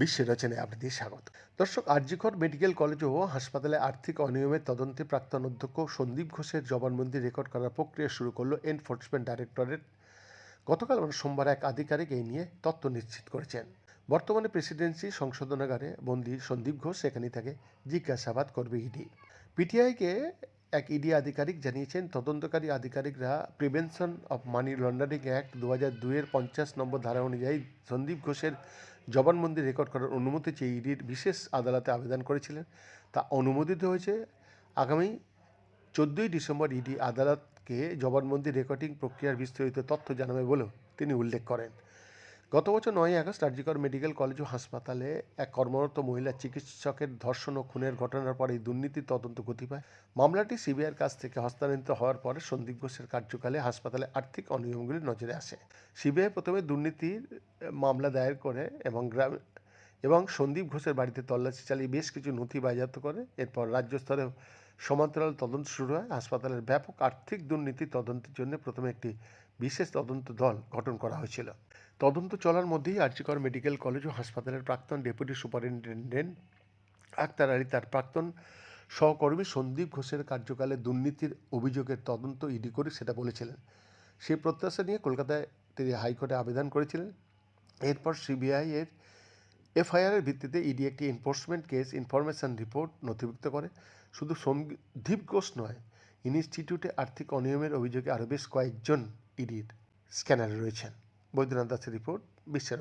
বিশ্বের রচনায় আপনাদের স্বাগত। দর্শক, আরজিকর মেডিকেল কলেজ ও হাসপাতালে আর্থিক অনিয়মের তদন্তে প্রাক্তন অধ্যক্ষ সন্দীপ ঘোষের জবানবন্দি রেকর্ড করার প্রক্রিয়া শুরু করল এনফোর্সমেন্ট ডাইরেক্টরেট। গতকাল সোমবার এক আধিকারিক এই নিয়ে তথ্য নিশ্চিত করেছেন। বর্তমানে প্রেসিডেন্সি সংশোধনাগারে বন্দী সন্দীপ ঘোষ সেখানেই তাকে জিজ্ঞাসাবাদ করবে ইডি। পিটিআইকে এক ইডি আধিকারিক জানিয়েছেন, তদন্তকারী আধিকারিকরা prevention of money laundering act দু হাজার দুইয়ের পঞ্চাশ নম্বর ধারা অনুযায়ী সন্দীপ ঘোষের জবানবন্দি রেকর্ড করার অনুমতি চেয়ে ইডির বিশেষ আদালতে আবেদন করেছিলেন। তা অনুমোদিত হয়েছে। আগামী চোদ্দোই ডিসেম্বর ইডি আদালতকে জবানবন্দি রেকর্ডিং প্রক্রিয়ার বিস্তারিত তথ্য জানাবে বলেও তিনি উল্লেখ করেন। গত বছর নয় আগস্ট আরজিকর মেডিকেল কলেজ ও হাসপাতালে এক কর্মরত মহিলা চিকিৎসকের ধর্ষণ ও খুনের ঘটনার পর এই দুর্নীতির তদন্ত গতি পায়। মামলাটি সিবিআইয়ের কাছ থেকে হস্তান্তরিত হওয়ার পরে সন্দীপ ঘোষের কার্যকালে হাসপাতালে আর্থিক অনিয়মগুলি নজরে আসে। সিবিআই প্রথমে দুর্নীতির মামলা দায়ের করে এবং গ্রাম এবং সন্দীপ ঘোষের বাড়িতে তল্লাশি চালিয়ে বেশ কিছু নথি বাজেয়াপ্ত করে। এরপর রাজ্য স্তরে সমান্তরাল তদন্ত শুরু হয়। হাসপাতালের ব্যাপক আর্থিক দুর্নীতি তদন্তের জন্য প্রথমে একটি বিশেষ তদন্ত দল গঠন করা হয়েছিল। তদন্ত চলার মধ্যেই আর্চিকর মেডিকেল কলেজ ও হাসপাতালের প্রাক্তন ডেপুটি সুপারিনটেন্ডেন্ট আক্তার আলী, তার প্রাক্তন সহকর্মী সন্দীপ ঘোষের কার্যকালে দুর্নীতির অভিযোগের তদন্ত ইডি করে সেটা বলেছিলেন। সেই প্রত্যাশা নিয়ে কলকাতায় তিনি হাইকোর্টে আবেদন করেছিলেন। এরপর সিবিআই এর এফআইআরের ভিত্তিতে ইডি একটি এনফোর্সমেন্ট কেস ইনফরমেশন রিপোর্ট নথিভুক্ত করে। শুধু সন্দীপ ঘোষ নয় ইনস্টিটিউটে আর্থিক অনিয়মের অভিযোগে আরও বেশ কয়েকজন ইডির স্ক্যানারে রয়েছেন। বৈদ্যনাথ দাসের রিপোর্ট বিশ্বের